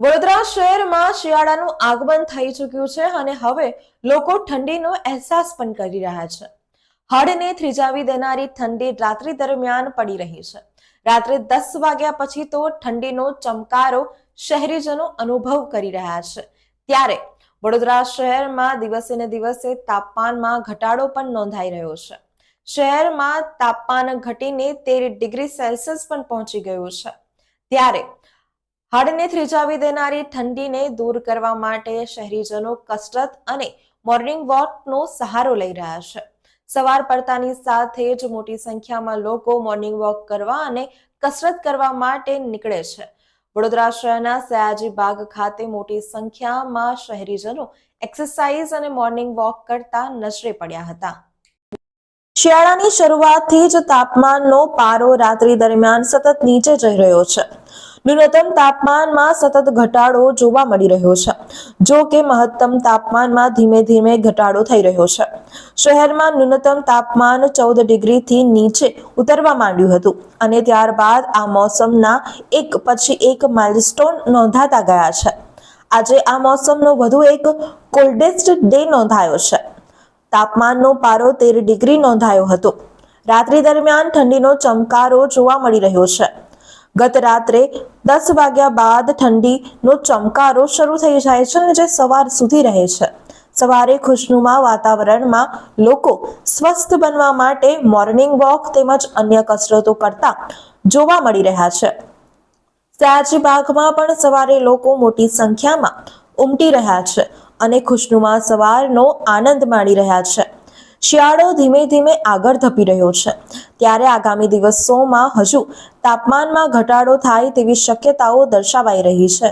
વડોદરા શહેરમાં શિયાળાનું આગમન થઈ ચૂક્યું છે અને હવે લોકો ઠંડીનો અહેસાસ પણ કરી રહ્યા છે. હાડને થ્રીજાવી દેનારી ઠંડી રાત્રિ દરમિયાન પડી રહી છે. રાત્રે દસ વાગ્યા પછી તો ઠંડીનો ચમકારો શહેરીજનો અનુભવ કરી રહ્યા છે. ત્યારે વડોદરા શહેરમાં દિવસે ને દિવસે તાપમાનમાં ઘટાડો પણ નોંધાઈ રહ્યો છે. શહેરમાં તાપમાન ઘટીને તેર ડિગ્રી સેલ્સિયસ પણ પહોંચી ગયું છે. ત્યારે હાડને થ્રીજાવી દેનારી ઠંડીને દૂર કરવા માટે શહેરીજનો કસરત અને મોર્નિંગ વોકનો સહારો લઈ રહ્યા છે. સવાર પડતાની સાથે જ મોટી સંખ્યામાં લોકો મોર્નિંગ વોક કરવા અને કસરત કરવા માટે નીકળે છે. વડોદરા શહેરના સયાજી બાગ ખાતે મોટી સંખ્યામાં શહેરીજનો એક્સરસાઇઝ અને મોર્નિંગ વોક કરતા નજરે પડ્યા હતા. શિયાળાની શરૂઆતથી જ તાપમાનનો પારો રાત્રિ દરમિયાન સતત નીચે જઈ રહ્યો છે. ન્યૂનતમ તાપમાનમાં સતત ઘટાડો જોવા મળી રહ્યો છે. જો કે મહત્તમ તાપમાનમાં ધીમે ધીમે ઘટાડો થઈ રહ્યો છે. શહેરમાં ન્યૂનતમ તાપમાન ચૌદ ડિગ્રીથી નીચે ઉતરવા માંડ્યું હતું અને ત્યારબાદ આ મોસમના એક પછી એક માઇલસ્ટોન નોંધાતા ગયા છે. આજે આ મોસમનો વધુ એક કોલ્ડેસ્ટ ડે નોંધાયો છે. તાપમાનનો પારો તેર ડિગ્રી નોંધાયો હતો. રાત્રિ દરમિયાન ઠંડીનો ચમકારો જોવા મળી રહ્યો છે. ગત રાત્રે દસ વાગ્યા બાદ ઠંડીનો ચમકારો શરૂ થઈ જાય છે અને જે સવાર સુધી રહે છે. સવારે ખુશનુમા વાતાવરણમાં લોકો સ્વસ્થ બનવા માટે મોર્નિંગ વોક તેમજ અન્ય કસરતો કરતા જોવા મળી રહ્યા છે. સયાજીબાગમાં પણ સવારે લોકો મોટી સંખ્યામાં ઉમટી રહ્યા છે અને ખુશનુમા સવારનો આનંદ માણી રહ્યા છે. શિયાળો ધીમે ધીમે આગળ ધપી રહ્યો છે. ત્યારે આગામી દિવસોમાં હજુ તાપમાનમાં ઘટાડો થાય તેવી શક્યતાઓ દર્શાવાઈ રહી છે.